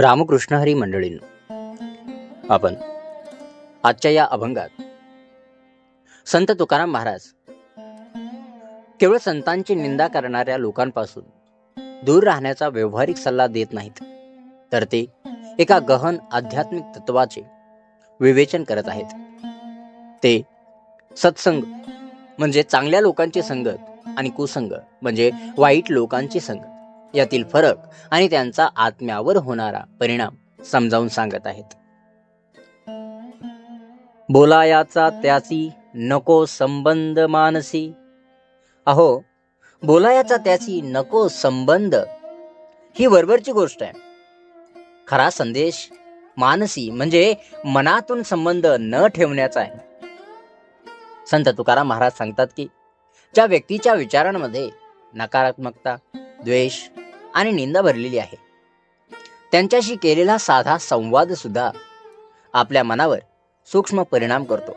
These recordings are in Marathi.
रामकृष्ण हरी मंडळींनो. आपण आजच्या या अभंगात संत तुकाराम महाराज केवळ संतांची निंदा करणाऱ्या लोकांपासून दूर राहण्याचा व्यवहारिक सल्ला देत नाहीत तर ते एका गहन आध्यात्मिक तत्वाचे विवेचन करत आहेत. ते सत्संग म्हणजे चांगल्या लोकांची संगत आणि कुसंग म्हणजे वाईट लोकांची संगत. यातील फरक आणि त्यांचा आत्म्यावर होणारा परिणाम समजावून सांगत आहेत. बोलायाचा त्याची नको संबंध मानसी. अहो बोलायाचा त्याची नको संबंध ही वरवरची गोष्ट आहे. खरा संदेश मानसी म्हणजे मनातून संबंध न ठेवण्याचा आहे. संत तुकाराम महाराज सांगतात की ज्या व्यक्तीच्या विचारांमध्ये नकारात्मकता द्वेष आणि निंदा भरलेली आहे. त्यांच्याशी केलेला साधा संवाद सुद्धा आपल्या मनावर सूक्ष्म परिणाम करतो.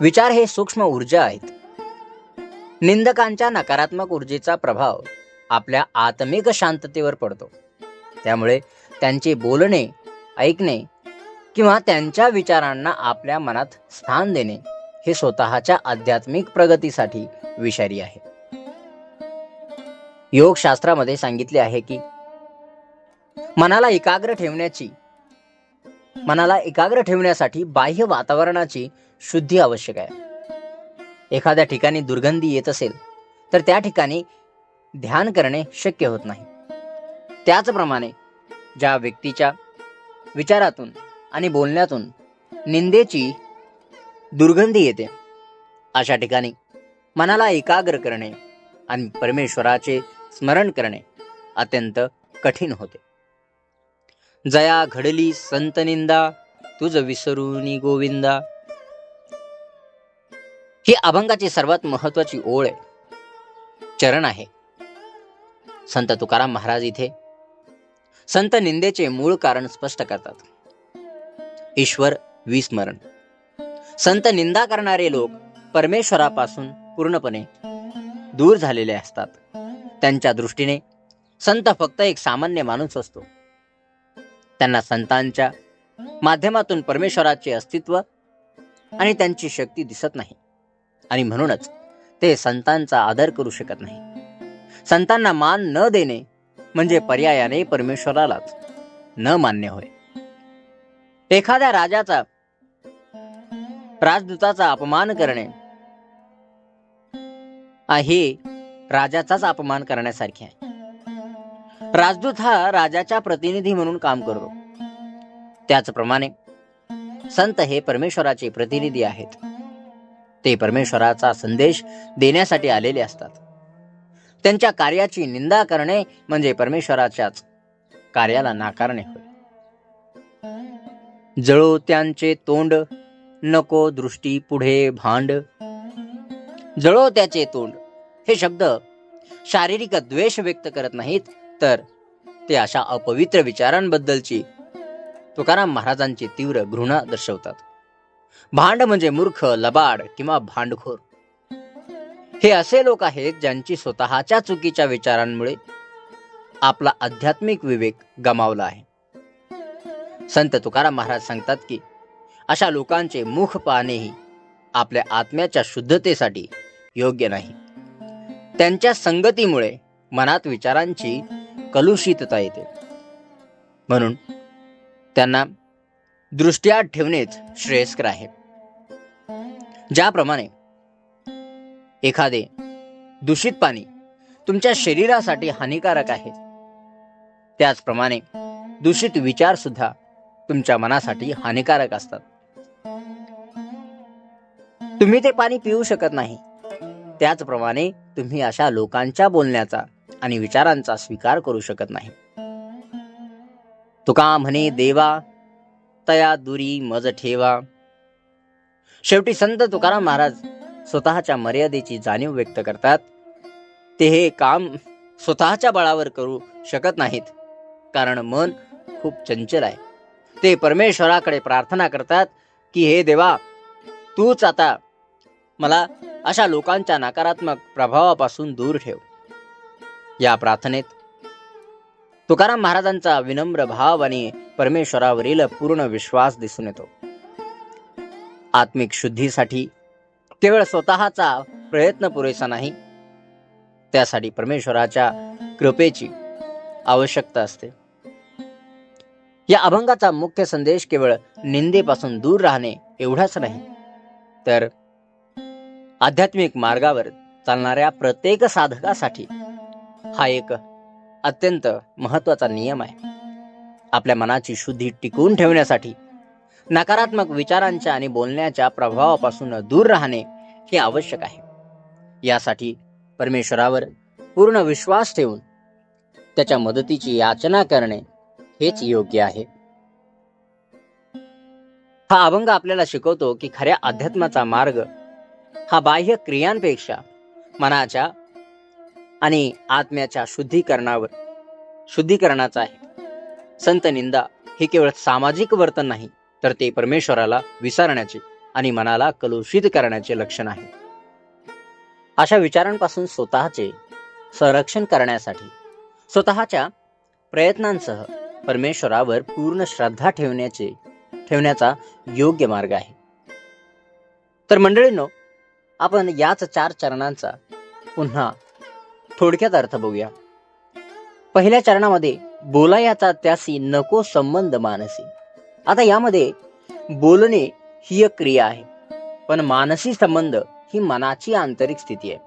विचार हे सूक्ष्म ऊर्जा आहेत. निंदकांच्या नकारात्मक ऊर्जेचा प्रभाव आपल्या आत्मिक शांततेवर पडतो. त्यामुळे त्यांचे बोलणे ऐकणे किंवा त्यांच्या विचारांना आपल्या मनात स्थान देणे हे स्वतःच्या आध्यात्मिक प्रगतीसाठी विषारी आहे. योगशास्त्रामध्ये सांगितले आहे की मनाला एकाग्र ठेवण्याची मनाला एकाग्र ठेवण्यासाठी बाह्य वातावरणाची शुद्धी आवश्यक आहे. एखाद्या ठिकाणी दुर्गंधी येत असेल तर त्या ठिकाणी ध्यान करणे शक्य होत नाही. त्याचप्रमाणे ज्या व्यक्तीच्या विचारातून आणि बोलण्यातून निंदेची दुर्गंधी येते अशा ठिकाणी मनाला एकाग्र करणे आणि परमेश्वराचे स्मरण करणे अत्यंत कठीण होते. जया घडली संत निंदा तुझ विसरुनी गोविंदा. ही अभंगाची सर्वात महत्वाची ओळ आहे. चरण आहे. संत तुकाराम महाराज इथे संत निंदेचे मूळ कारण स्पष्ट करतात. ईश्वर विस्मरण. संत निंदा करणारे लोक परमेश्वरापासून पूर्णपणे दूर झालेले असतात. त्यांच्या दृष्टीने संत फक्त एक सामान्य माणूस असतो. त्यांना संतांच्या माध्यमातून परमेश्वराचे अस्तित्व आणि त्यांची शक्ती दिसत नाही. आणि म्हणूनच ते संतांचा आदर करू शकत नाही. संतांना मान न देणे म्हणजे पर्यायाने परमेश्वरालाच न मान्य होय. एखाद्या राजाचा राजदूताचा अपमान करणे हे राजाचाच अपमान करण्यासारखे आहे. राजदूत हा राजाच्या प्रतिनिधी म्हणून काम करतो. त्याचप्रमाणे संत हे परमेश्वराचे प्रतिनिधी आहेत. ते परमेश्वराचा संदेश देण्यासाठी आलेले असतात. त्यांच्या कार्याची निंदा करणे म्हणजे परमेश्वराच्याच कार्याला नाकारणे होय. जळो त्यांचे तोंड नको दृष्टी पुढे भांड. जळो त्याचे तोंड हे शब्द शारीरिक द्वेष व्यक्त करत नाहीत तर ते अशा अपवित्र विचारांबद्दलची तुकाराम महाराजांची तीव्र घृणा दर्शवतात. भांड म्हणजे मूर्ख लबाड किंवा भांडखोर. हे असे लोक आहेत ज्यांची स्वतःच्या चुकीच्या विचारांमुळे आपला आध्यात्मिक विवेक गमावला आहे. संत तुकाराम महाराज सांगतात की अशा लोकांचे मुख पाहणेही आपल्या आत्म्याच्या शुद्धतेसाठी योग्य नाही. त्यांच्या संगतीमुळे मनात विचारांची कलुषितता येते. म्हणून त्यांना दृष्ट्या ठेवणेच श्रेयस्कर आहे. ज्याप्रमाणे एखादे दूषित पाणी तुमच्या शरीरासाठी हानिकारक आहे त्याचप्रमाणे दूषित विचार सुद्धा तुमच्या मनासाठी हानिकारक असतात. तुम्ही ते पाणी पिऊ शकत नाही. त्याचप्रमाणे तुम्ही अशा लोकांच्या बोलण्याचा आणि विचारांचा स्वीकार करू शकत नाही. तुका म्हणे देवा तया दुरी मज ठेवा. शेवटी संत तुकाराम महाराज स्वतःच्या मर्यादेची जाणीव व्यक्त करतात. ते हे काम स्वतःच्या बळावर करू शकत नाहीत कारण मन खूप चंचल आहे. ते परमेश्वराकडे प्रार्थना करतात की हे देवा तूच आता मला अशा लोकांच्या नकारात्मक प्रभावापासून दूर ठेव. या प्रार्थनेत तुकाराम महाराजांचा विनम्र भाव आणि परमेश्वरावरील पूर्ण विश्वास दिसून येतो. आत्मिक शुद्धीसाठी केवळ स्वतःचा प्रयत्न पुरेसा नाही त्यासाठी परमेश्वराच्या कृपेची आवश्यकता असते. या अभंगाचा मुख्य संदेश केवळ निंदेपासून दूर राहणे एवढाच नाही तर आध्यात्मिक मार्गावर चालणाऱ्या प्रत्येक साधकासाठी हा एक अत्यंत महत्त्वाचा नियम आहे. आपल्या मनाची शुद्धी टिकवून ठेवण्यासाठी नकारात्मक विचारांच्या आणि बोलण्याच्या प्रभावापासून दूर राहणे हे आवश्यक आहे. यासाठी परमेश्वरावर पूर्ण विश्वास ठेवून त्याच्या मदतीची याचना करणे हेच योग्य आहे. हा अभंग आपल्याला शिकवतो की खऱ्या अध्यात्माचा मार्ग हा बाह्य क्रियांपेक्षा मनाच्या आणि आत्म्याच्या शुद्धीकरणावर शुद्धीकरणाचा आहे. संत निंदा हे केवळ सामाजिक वर्तन नाही तर ते परमेश्वराला विसरण्याचे आणि मनाला कलुषित करण्याचे लक्षण आहे. अशा विचारांपासून स्वतःचे संरक्षण करण्यासाठी स्वतःच्या प्रयत्नांसह परमेश्वरावर पूर्ण श्रद्धा ठेवण्याचे ठेवण्याचा योग्य मार्ग आहे. तर मंडळींनो आपण याच चार चरणांचा पुन्हा थोडक्यात अर्थ बघूया. पहिल्या चरणामध्ये बोलायाचा त्यासी नको संबंध मानसी. आता यामध्ये बोलणे ही एक क्रिया आहे पण मानसी संबंध ही मनाची आंतरिक स्थिती आहे.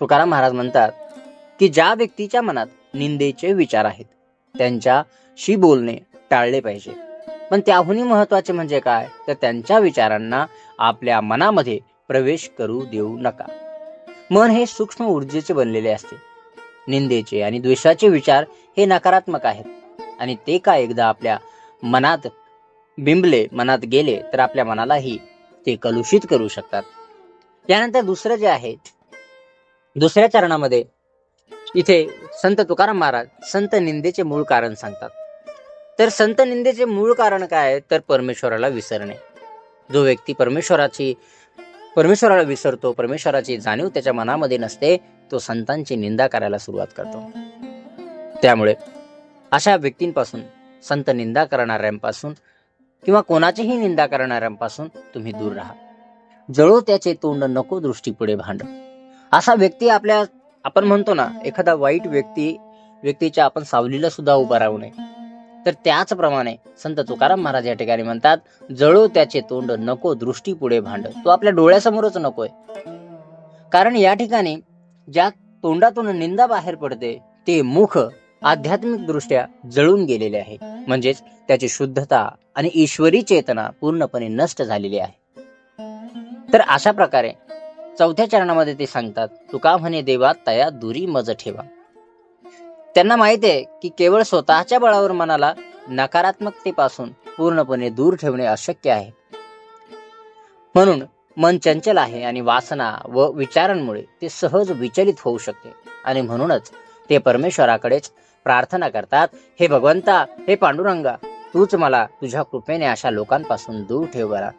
तुकाराम महाराज म्हणतात की ज्या व्यक्तीच्या मनात निंदेचे विचार आहेत त्यांच्याशी बोलणे टाळले पाहिजे. पण त्याहूनही महत्त्वाचे म्हणजे काय? तर त्यांच्या विचारांना आपल्या मनामध्ये प्रवेश करू देऊ नका. मन हे सूक्ष्म ऊर्जेचे बनलेले असते. निंदेचे आणि द्वेषाचे विचार हे नकारात्मक आहेत. आणि ते का एकदा आपल्या मनात बिंबले मनात गेले तर आपल्या मनालाही ते कलुषित करू शकतात. यानंतर दुसरं जे आहे दुसऱ्या चरणामध्ये इथे संत तुकाराम महाराज संत निंदेचे मूळ कारण सांगतात. तर संत निंदेचे मूळ कारण काय? आहे? तर परमेश्वराला विसरणे. जो व्यक्ती परमेश्वराची परमेश्वराला विसरतो परमेश्वराची जाणीव त्याच्या मनामध्ये नसते तो संतांची निंदा करायला सुरुवात करतो. त्यामुळे अशा व्यक्तींपासून संत निंदा करणाऱ्यांपासून किंवा कोणाचीही निंदा करणाऱ्यांपासून तुम्ही दूर राहा. जळो त्याचे तोंड नको दृष्टी पुढे भांड. असा व्यक्ती आपल्या आपण म्हणतो ना एखादा वाईट व्यक्ती व्यक्तीच्या आपण सावलीला सुद्धा उभा राहू नये. तर त्याचप्रमाणे संत तुकाराम महाराज या ठिकाणी म्हणतात जळो त्याचे तोंड नको दृष्टी पुढे भांड. तो आपल्या डोळ्यासमोरच नकोय कारण या ठिकाणी ज्या तोंडातून निंदा बाहेर पडते ते मुख आध्यात्मिक दृष्ट्या जळून गेलेले आहे. म्हणजेच त्याची शुद्धता आणि ईश्वरी चेतना पूर्णपणे नष्ट झालेली आहे. तर अशा प्रकारे चौथ्या चरणामध्ये ते सांगतात तुका म्हणे देवा तया दुरी मज ठेवा. त्यांना माहीत आहे की केवळ स्वतःच्या बळावर मनाला नकारात्मकतेपासून पूर्णपणे दूर ठेवणे अशक्य आहे. म्हणून मन चंचल आहे आणि वासना व विचारांमुळे ते सहज विचलित होऊ शकते आणि म्हणूनच ते परमेश्वराकडेच प्रार्थना करतात हे भगवंता हे पांडुरंगा तूच मला तुझ्या कृपेने अशा लोकांपासून दूर ठेव बरा.